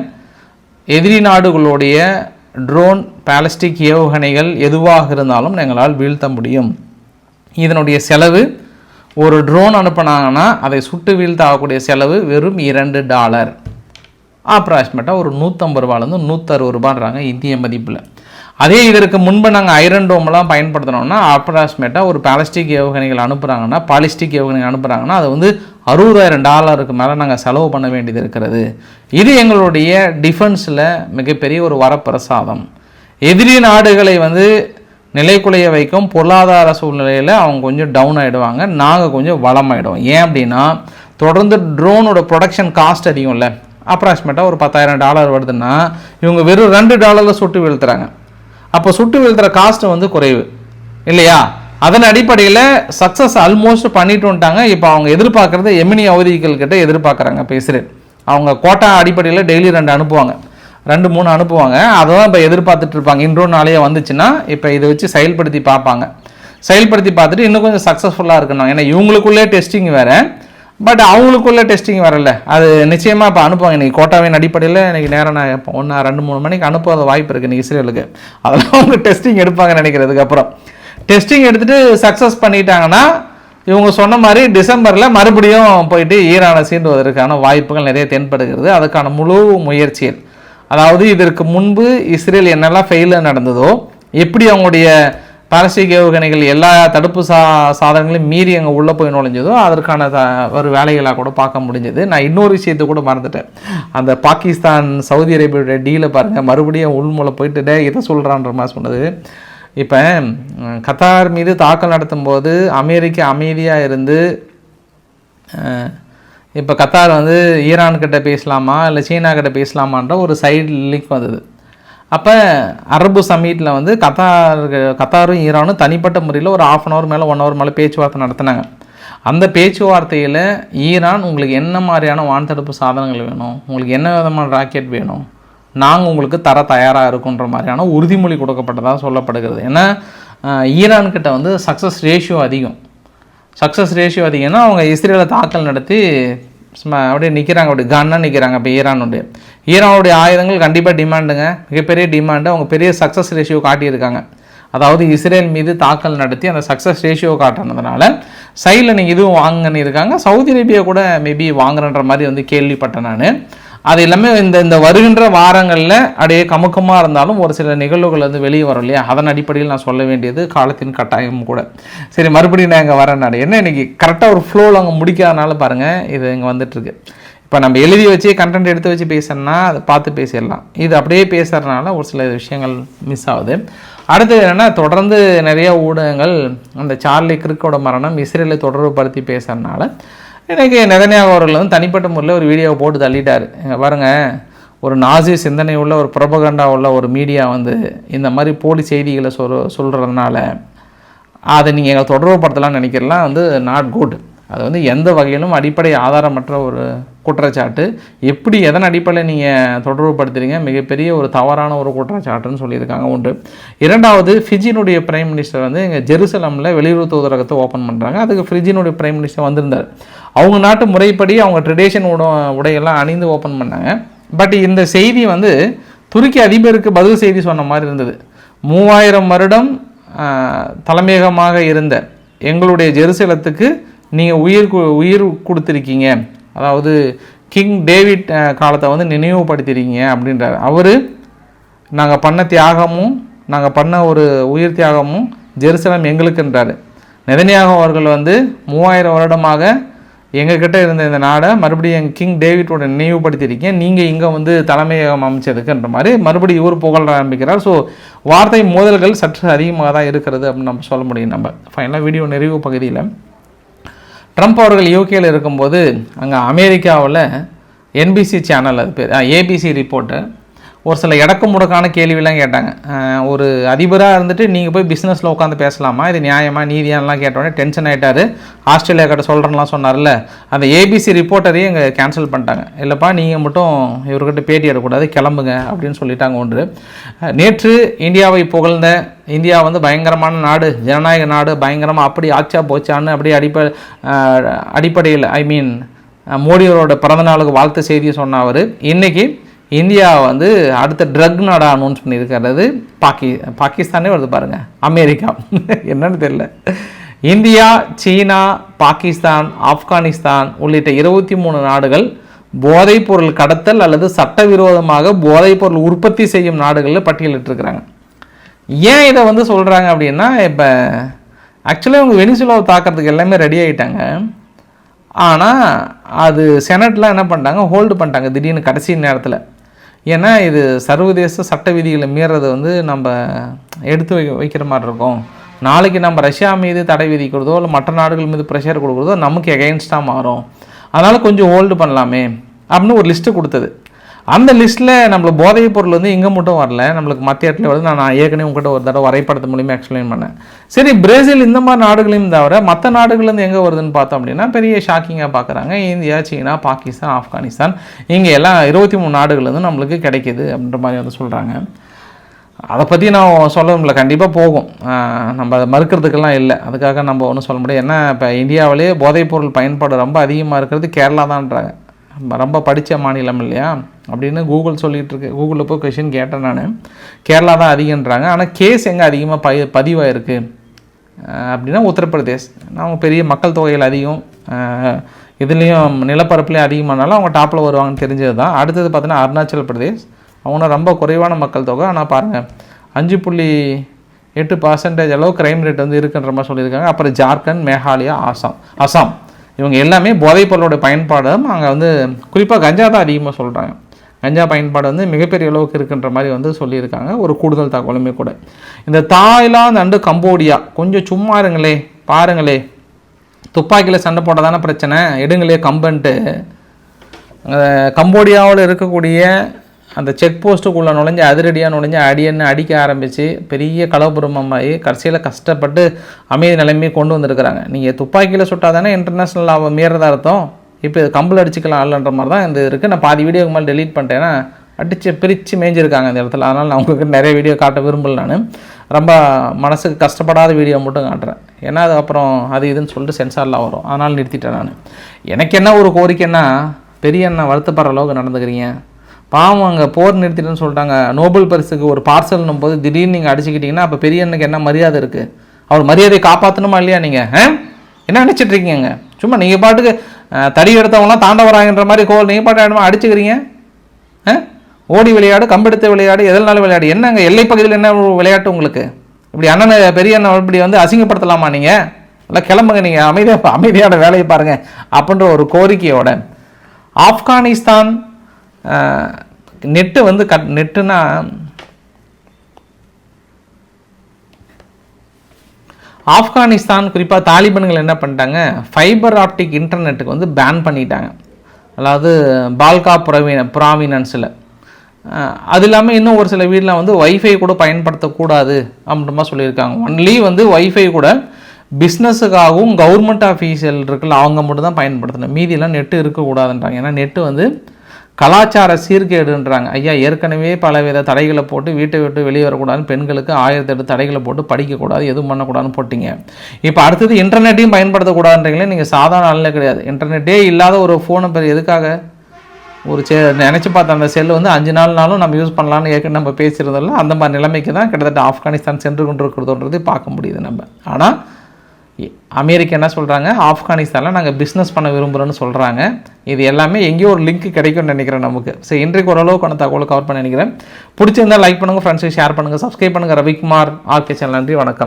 எதிரி நாடுகளுடைய ட்ரோன் பேலஸ்டிக் ஏவுகணைகள் எதுவாக இருந்தாலும் எங்களால் வீழ்த்த முடியும். இதனுடைய செலவு ஒரு ட்ரோன் அனுப்புனாங்கன்னா அதை சுட்டு வீழ்த்த ஆகக்கூடிய செலவு வெறும் இரண்டு டாலர். அப்ராக்சிமேட்டாக ஒரு நூற்றம்பது ரூபாலேருந்து நூற்றறுபது ரூபான்றாங்க இந்திய மதிப்பில். அதே இதற்கு முன்பு நாங்கள் ஐரன் டோம்லாம் பயன்படுத்தினோம்னா அப்ராக்சிமேட்டாக ஒரு பாலிஸ்டிக் ஏவுகணைகள் அனுப்புகிறாங்கன்னா பாலிஸ்டிக் ஏவுகணைகள் அனுப்புகிறாங்கன்னா அது வந்து அறுபதாயிரம் டாலருக்கு மேலே நாங்கள் செலவு பண்ண வேண்டியது இருக்கிறது. இது எங்களுடைய டிஃபென்ஸில் மிகப்பெரிய ஒரு வரப்பிரசாதம். எதிரி நாடுகளை வந்து நிலைக்குலைய வைக்கும் பொருளாதார சூழ்நிலையில் அவங்க கொஞ்சம் டவுன் ஆகிடுவாங்க நாங்கள் கொஞ்சம் வளமாயிடுவோம். ஏன் அப்படின்னா தொடர்ந்து ட்ரோனோட ப்ரொடக்ஷன் காஸ்ட் அதிகம்ல. அப்ராக்சிமேட்டாக ஒரு பத்தாயிரம் டாலர் வருதுன்னா இவங்க வெறும் ரெண்டு டாலரில் சுட்டு வீழ்த்துறாங்க. அப்போ சுட்டு வீழ்த்துற காஸ்ட் வந்து குறைவு. இல்லையா? அதன் அடிப்படையில் சக்ஸஸ் ஆல்மோஸ்ட் பண்ணிட்டு வந்துட்டாங்க இப்போ அவங்க எதிர்பார்க்குறது எமினி அவதிகள் கிட்ட எதிர்பார்க்குறாங்க. பேசுகிறேன் அவங்க கோட்டா அடிப்படையில் டெய்லி ரெண்டு அனுப்புவாங்க. ரெண்டு மூணு அனுப்புவாங்க. அதை தான் இப்போ எதிர்பார்த்துட்டு இருப்பாங்க. இன்றொரு நாளையே வந்துச்சுன்னா இப்போ இதை வச்சு செயல்படுத்தி பார்ப்பாங்க. செயல்படுத்தி பார்த்துட்டு இன்னும் கொஞ்சம் சக்ஸஸ்ஃபுல்லாக இருக்கணும். ஏன்னா இவங்களுக்குள்ளே டெஸ்டிங் வேறு. பட் அவங்களுக்குள்ள டெஸ்டிங் வரல. அது நிச்சயமாக இப்போ அனுப்புவாங்க. இன்றைக்கி கோட்டாவின் அடிப்படையில் இன்றைக்கி நேரம் நான் இப்போ ரெண்டு மூணு மணிக்கு அனுப்பாத வாய்ப்பு இருக்குது இன்றைக்கி இஸ்ரேலுக்கு. அதெல்லாம் அவங்க டெஸ்டிங் எடுப்பாங்கன்னு நினைக்கிறதுக்கு அப்புறம். டெஸ்டிங் எடுத்துகிட்டு சக்ஸஸ் பண்ணிட்டாங்கன்னா இவங்க சொன்ன மாதிரி டிசம்பரில் மறுபடியும் போயிட்டு ஈரானை சீண்டுவதற்கான வாய்ப்புகள் நிறைய தென்படுகிறது. அதுக்கான முழு முயற்சிகள் அதாவது இதற்கு முன்பு இஸ்ரேல் என்னெல்லாம் ஃபெயிலியர் நடந்ததோ எப்படி அவங்களுடைய பாரசீக ஏவுகணைகள் எல்லா தடுப்பு சா சாதனங்களையும் மீறி அங்கே உள்ளே போய் நுழைஞ்சதோ அதற்கான த ஒரு வேலைகளாக கூட பார்க்க முடிஞ்சது. நான் இன்னொரு விஷயத்தை கூட மறந்துட்டேன். அந்த பாகிஸ்தான் சவுதி அரேபியோட டீலை பாருங்கள் மறுபடியும் உள்முளை போயிட்டு டே இதை சொல்கிறான்ற மாதிரி சொன்னது. இப்போ கத்தார் மீது தாக்கல் நடத்தும் போது அமெரிக்கா அமைதியாக இருந்து இப்போ கத்தார் வந்து ஈரான் கிட்ட பேசலாமா இல்லை சீனா கிட்ட பேசலாமான்ற ஒரு சைடு லிங்க் வந்தது. அப்போ அரபு சமீட்டில் வந்து கத்தார் கத்தாரும் ஈரானும் தனிப்பட்ட முறையில் ஒரு ஆஃப் அன் ஹவர் மேலே ஒன் ஹவர் மேலே பேச்சுவார்த்தை நடத்தினாங்க. அந்த பேச்சுவார்த்தையில் ஈரான் உங்களுக்கு என்ன மாதிரியான வான்தடுப்பு சாதனங்கள் வேணும்? உங்களுக்கு என்ன விதமான ராக்கெட் வேணும்? நாங்கள் உங்களுக்கு தர தயாராக இருக்குன்ற மாதிரியான உறுதிமொழி கொடுக்கப்பட்டதாக சொல்லப்படுகிறது. ஏன்னா ஈரான்கிட்ட வந்து சக்ஸஸ் ரேஷியோ அதிகம். சக்ஸஸ் ரேஷியோ அதிகம்னா அவங்க இஸ்ரேலை தாக்கல் நடத்தி அப்படியே நிற்கிறாங்க அப்படி கன்னாக நிற்கிறாங்க இப்போ ஈரானுடைய. ஈரானுடைய ஆயுதங்கள் கண்டிப்பாக டிமாண்டுங்க மிகப்பெரிய டிமாண்டு அவங்க பெரிய சக்ஸஸ் ரேஷியோ காட்டியிருக்காங்க. அதாவது இஸ்ரேல் மீது தாக்கல் நடத்தி அந்த சக்ஸஸ் ரேஷியோ காட்டினதுனால சைடில் நீங்கள் இதுவும் வாங்கன்னு இருக்காங்க. சவுதி அரேபியா கூட மேபி வாங்குறன்ற மாதிரி வந்து கேள்விப்பட்டேன் நான். அது எல்லாமே இந்த இந்த வருகின்ற வாரங்களில் அப்படியே கமுக்கமாக இருந்தாலும் ஒரு சில நிகழ்வுகள் வந்து வெளியே வரும் இல்லையா? அதன் அடிப்படையில் நான் சொல்ல வேண்டியது காலத்தின் கட்டாயம் கூட. சரி மறுபடியும் நான் இங்கே வரேன் நான். என்ன இன்னைக்கு கரெக்டாக ஒரு ஃப்ளோவில் அங்கே முடிக்காதனால பாருங்கள் இது இங்கே வந்துட்டுருக்கு. இப்போ நம்ம எழுதி வச்சு கண்டென்ட் எடுத்து வச்சு பேசணும்னா அதை பார்த்து பேசிடலாம். இது அப்படியே பேசுகிறதுனால ஒரு சில விஷயங்கள் மிஸ் ஆகுது. அடுத்தது என்னென்னா தொடர்ந்து நிறைய ஊடகங்கள் அந்த சார்லி கிரிக்கோட மரணம் இஸ்ரேலை தொடர்புபடுத்தி பேசுறதுனால எனக்கு நெதன்யாக அவர்கள் வந்து தனிப்பட்ட முறையில் ஒரு வீடியோவை போட்டு தள்ளிட்டார். இங்கே பாருங்கள் ஒரு நாசி சிந்தனை உள்ள ஒரு புரபகண்டா உள்ள ஒரு மீடியா வந்து இந்த மாதிரி போலி செய்திகளை சொல் சொல்கிறதுனால அதை நீங்கள் எங்களை தொடர்புபடுத்தலாம்னு நினைக்கிறலாம் வந்து நாட் குட் அது வந்து எந்த வகையிலும் அடிப்படை ஆதாரமற்ற ஒரு குற்றச்சாட்டு. எப்படி எதன் அடிப்படையில் நீங்கள் தொடர்புபடுத்துறீங்க மிகப்பெரிய ஒரு தவறான ஒரு குற்றச்சாட்டுன்னு சொல்லியிருக்காங்க ஒன்று இரண்டாவது ஃபிஜினுடைய பிரைம் மினிஸ்டர் வந்து இங்கே ஜெருசலமில் வெளியுறவு தூதரகத்தை ஓப்பன் பண்ணுறாங்க அதுக்கு ஃப்ரிஜினுடைய பிரைம் மினிஸ்டர் வந்திருந்தார். அவங்க நாட்டு முறைப்படி அவங்க ட்ரெடிஷன் உட உடையெல்லாம் அணிந்து ஓப்பன் பண்ணாங்க. பட் இந்த செய்தி வந்து துருக்கி அதிபருக்கு பதில் செய்தி சொன்ன மாதிரி இருந்தது. மூவாயிரம் வருடம் தலைமையகமாக இருந்த எங்களுடைய ஜெருசலத்துக்கு நீங்கள் உயிர் உயிர் கொடுத்துருக்கீங்க. அதாவது கிங் டேவிட் காலத்தை வந்து நினைவுபடுத்திருக்கீங்க அப்படின்றார். அவர் நாங்கள் பண்ண தியாகமும் நாங்கள் பண்ண ஒரு உயிர் தியாகமும் ஜெருசலம் எங்களுக்குன்றார். நெதனியாக அவர்கள் வந்து மூவாயிரம் வருடமாக எங்ககிட்ட இருந்த இந்த நாடை மறுபடியும் எங்கள் கிங் டேவிட்டோட நினைவுபடுத்தியிருக்கீங்க. நீங்கள் இங்கே வந்து தலைமையகம் அமைச்சதுக்குன்ற மாதிரி மறுபடியும் இவர் புகழ ஆரம்பிக்கிறார். ஸோ வார்த்தை மோதல்கள் சற்று அதிகமாக தான் இருக்கிறது அப்படின்னு நம்ம சொல்ல முடியும். நம்ம ஃபைனலாக வீடியோ நிறைவு பகுதியில் ட்ரம்ப் அவர்கள் யூகேயில் இருக்கும்போது அங்கே அமெரிக்காவில் என்பிசி சேனல் அது பேர் ஏபிசி ரிப்போர்ட்டர் ஒரு சில இடக்கு முடக்கான கேள்வியெல்லாம் கேட்டாங்க. ஒரு அதிபராக இருந்துட்டு நீங்கள் போய் பிஸ்னஸில் உட்காந்து பேசலாமா? இது நியாயமா நீதியானலாம் கேட்டோடனே டென்ஷன் ஆகிட்டார் ஆஸ்திரேலியா கிட்ட சொல்கிறேன்லாம் சொன்னார்ல. அந்த ஏபிசி ரிப்போர்ட்டரையும் இங்கே கேன்சல் பண்ணிட்டாங்க. இல்லைப்பா நீங்கள் மட்டும் இவர்கிட்ட பேட்டி எடுக்கக்கூடாது கிளம்புங்க அப்படின்னு சொல்லிட்டாங்க ஒன்று. நேற்று இந்தியாவை புகழ்ந்த இந்தியா வந்து பயங்கரமான நாடு ஜனநாயக நாடு பயங்கரமாக அப்படி ஆச்சா போச்சான்னு அப்படி அடிப்ப அடிப்படையில் ஐ மீன் மோடியோட பிறந்தநாளுக்கு வாழ்த்து செய்தியை சொன்ன அவர் இன்றைக்கி இந்தியா வந்து அடுத்த ட்ரக் நாடாக அனௌன்ஸ் பண்ணியிருக்கிறது பாக்கி பாகிஸ்தானே வருது பாருங்கள் அமெரிக்கா. என்னன்னு தெரியல. இந்தியா சீனா பாகிஸ்தான் ஆப்கானிஸ்தான் உள்ளிட்ட இருபத்தி மூணு நாடுகள் போதைப்பொருள் கடத்தல் அல்லது சட்டவிரோதமாக போதைப்பொருள் உற்பத்தி செய்யும் நாடுகளில் பட்டியலிட்டிருக்கிறாங்க. ஏன் இதை வந்து சொல்கிறாங்க அப்படின்னா இப்போ ஆக்சுவலாக அவங்க வெனிசுலாவை தாக்கிறதுக்கு எல்லாமே ரெடி ஆகிட்டாங்க ஆனால் அது செனட்லாம் என்ன பண்ணிட்டாங்க? ஹோல்டு பண்ணிட்டாங்க திடீர்னு கடைசி நேரத்தில். ஏன்னா இது சர்வதேச சட்ட விதிகளை மீறது வந்து நம்ம எடுத்து வை வைக்கிற மாதிரி இருக்கும். நாளைக்கு நம்ம ரஷ்யா மீது தடை விதிக்கிறதோ இல்லை மற்ற நாடுகள் மீது ப்ரெஷர் கொடுக்குறதோ நமக்கு எகெயின்ஸ்டாக மாறும். அதனால் கொஞ்சம் ஹோல்டு பண்ணலாமே அப்படின்னு ஒரு லிஸ்ட்டு கொடுத்தது. அந்த லிஸ்ட்டில் நம்மளுக்கு போதைப் பொருள் வந்து இங்கே மட்டும் வரல நம்மளுக்கு மத்திய இடத்துல வருது நான் நான் ஏற்கனவே உங்ககிட்ட ஒரு தடவை வரைபடத்து மூலியமாக எக்ஸ்பிளைன் பண்ணேன். சரி பிரேசில் இந்த மாதிரி நாடுகளையும் தவிர மற்ற நாடுகள்லேருந்து எங்கே வருதுன்னு பார்த்தோம் அப்படின்னா பெரிய ஷாக்கிங்காக பார்க்குறாங்க. India China Pakistan Afghanistan. இங்கே எல்லாம் இருபத்தி மூணு நாடுகள்லேருந்து நம்மளுக்கு கிடைக்கிது அப்படின்ற மாதிரி வந்து சொல்கிறாங்க அதை பற்றி நான் சொல்ல முடியல கண்டிப்பாக போகும். நம்ம அதை மறுக்கிறதுக்கெல்லாம் இல்லை. அதுக்காக நம்ம ஒன்றும் சொல்ல முடியாது. ஏன்னா இப்போ இந்தியாவிலே போதைப்பொருள் பயன்பாடு ரொம்ப அதிகமாக இருக்கிறது கேரளா தான்ன்றாங்க. நம்ம ரொம்ப படித்த மாநிலம் இல்லையா? அப்படின்னு கூகுள் சொல்லிகிட்டு இருக்கு. கூகுளில் போய் கொஷின் கேட்டேன் நான். கேரளா தான் அதிகன்றாங்க ஆனால் கேஸ் எங்கே அதிகமாக ப பதிவாயிருக்கு? அப்படின்னா உத்தரப்பிரதேஷ். அவங்க பெரிய மக்கள் தொகையில் அதிகம். இதுலேயும் நிலப்பரப்புலேயும் அதிகமானாலும் அவங்க டாப்பில் வருவாங்கன்னு தெரிஞ்சது தான் அடுத்தது பார்த்தீங்கன்னா அருணாச்சல் பிரதேஷ். அவங்க ரொம்ப குறைவான மக்கள் தொகை. ஆனால் பாருங்கள் அஞ்சு புள்ளி எட்டு பர்சன்டேஜ் அளவு க்ரைம் ரேட் வந்து இருக்குன்ற மாதிரி சொல்லியிருக்காங்க. அப்புறம் ஜார்க்கண்ட் மேகாலயா ஆசாம். அசாம். இவங்க எல்லாமே போதைப்பொருளோட பயன்பாடும் அங்கே வந்து குறிப்பாக கஞ்சா தான் அதிகமாக சொல்கிறாங்க கஞ்சா பயன்பாடு வந்து மிகப்பெரிய அளவுக்கு இருக்குன்ற மாதிரி வந்து சொல்லியிருக்காங்க. ஒரு கூடுதல் தகவலுமே கூட. இந்த தாய்லாந்து அண்டு கம்போடியா கொஞ்சம் சும்மா இருங்களே பாருங்களே. துப்பாக்கியில் சண்டை போட்டால் தானே பிரச்சனை? எடுங்களே கம்பன்ட்டு. கம்போடியாவில் இருக்கக்கூடிய அந்த செக் போஸ்ட்டுக்குள்ளே நுழைஞ்சு அதிரடியாக நுழைஞ்சு அடியன்னு அடிக்க ஆரம்பித்து பெரிய கலவபுரமமாகி கடைசியில் கஷ்டப்பட்டு அமைதி நிலைமையை கொண்டு வந்திருக்கிறாங்க. நீங்கள் துப்பாக்கியில் சுட்டால் தானே இன்டர்நேஷ்னல் லாவை மீறதா அர்த்தம்? இப்போ இது கம்பில் அடிச்சுக்கலாம் இல்லைன்ற மாதிரி தான் இந்த இருக்குது நான் பாதி வீடியோக்கு மேலே டெலீட் பண்ணிட்டேன்னா அடித்து பிரித்து மேய்ஞ்சிருக்காங்க இந்த இடத்துல. அதனால் நான் உங்களுக்கு நிறைய வீடியோ காட்ட விரும்பல நான். ரொம்ப மனசுக்கு கஷ்டப்படாத வீடியோ மட்டும் காட்டுறேன். ஏன்னா அது அப்புறம் அது இதுன்னு சொல்லிட்டு சென்சார்லாம் வரும். அதனால் நிறுத்திட்டேன் நான். எனக்கு என்ன ஒரு கோரிக்கைன்னா பெரிய அண்ணன் வருத்தப்படுற அளவுக்கு நடந்துக்கிறீங்க. பாவம் அங்கே போர் நிறுத்திட்டுன்னு சொல்லிட்டாங்க. நோபல் பரிசுக்கு ஒரு பார்சல்னும் போது திடீர்னு நீங்கள் அடிச்சுக்கிட்டிங்கன்னா அப்போ பெரிய அண்ணனுக்கு என்ன மரியாதை இருக்குது அவர் மரியாதையை காப்பாற்றணுமா இல்லையா நீங்கள் என்ன நினச்சிட்ருக்கீங்க சும்மா நீங்கள் பாட்டுக்கு தடி எடுத்தவங்களாம் தாண்ட வராங்கன்ற மாதிரி கோல் நீங்கள் பாட்டு ஆடுமா அடிச்சுக்கிறீங்க? ஆ? ஓடி விளையாடு கம்பெடுத்து விளையாடு எதனால விளையாடு. என்னங்க எல்லை பகுதியில் என்ன ஒரு விளையாட்டு உங்களுக்கு? இப்படி அண்ணனை பெரிய அண்ணன் இப்படி வந்து அசிங்கப்படுத்தலாமா நீங்கள் இல்லை கிளம்புங்க நீங்கள் அமைதியாக அமைதியான வேலையை பாருங்கள் அப்படின்ற ஒரு கோரிக்கையோட ஆப்கானிஸ்தான் நெட்டு வந்து கட் நெட்டுன்னா ஆப்கானிஸ்தான் குறிப்பாக தாலிபன்கள் என்ன பண்ணிட்டாங்க? ஃபைபர் ஆப்டிக் இன்டர்நெட்டுக்கு வந்து பேன் பண்ணிட்டாங்க. அதாவது பால்கா புரவின புராவினன்ஸில் அது இல்லாமல் இன்னும் ஒரு சில வீட்டில் வந்து வைஃபை கூட பயன்படுத்தக்கூடாது அப்படின்ற மாதிரி சொல்லியிருக்காங்க. ஒன்லி வந்து வைஃபை கூட பிஸ்னஸுக்காகவும் கவர்மெண்ட் ஆஃபீஸியல் இருக்குல்ல அவங்க மட்டும் தான் பயன்படுத்தணும் மீதியெல்லாம் நெட்டு இருக்கக்கூடாதுன்றாங்க. ஏன்னா நெட்டு வந்து கலாச்சார சீர்கேடுன்றாங்க. ஐயா ஏற்கனவே பலவித தடைகளை போட்டு வீட்டை விட்டு வெளியே வரக்கூடாதுன்னு பெண்களுக்கு ஆயிரத்தி எட்டு தடைகளை போட்டு படிக்கக்கூடாது எதுவும் பண்ணக்கூடாதுன்னு போட்டிங்க. இப்போ அடுத்தது இன்டர்நெட்டையும் பயன்படுத்தக்கூடாதுன்றீங்களே நீங்கள் சாதாரண ஆளில் கிடையாது. இன்டர்நெட்டே இல்லாத ஒரு ஃபோனை பெரிய எதுக்காக? ஒரு செ நினச்சி பார்த்த அந்த செல்லு வந்து அஞ்சு நாள்னாலும் நம்ம யூஸ் பண்ணலாம்னு ஏற்கனவே நம்ம பேசியிருந்தோம்ல அந்த மாதிரி நிலைமைக்கு தான் கிட்டத்தட்ட ஆப்கானிஸ்தான் சென்று கொண்டிருக்கிறதுன்றது பார்க்க முடியுது நம்ம. ஆனால் அமெரிக்கா என்ன சொல்கிறாங்க ஆப்கானிஸ்தானில் நாங்கள் பிஸ்னஸ் பண்ண விரும்புகிறோன்னு சொல்கிறாங்க இது எல்லாமே எங்கேயோ ஒரு லிங்க் கிடைக்கும்னு நினைக்கிறேன் நமக்கு. ஸோ இன்றைக்கு ஓரளவுக்கான தகவல் கவர் பண்ண நினைக்கிறேன். பிடிச்சிருந்தா லைக் பண்ணுங்கள் ஃப்ரெண்ட்ஸுக்கு ஷேர் பண்ணுங்கள் சப்ஸ்கிரைப் பண்ணுங்கள் ரவிக்குமார் ஆர்கே சேனல் நன்றி வணக்கம்.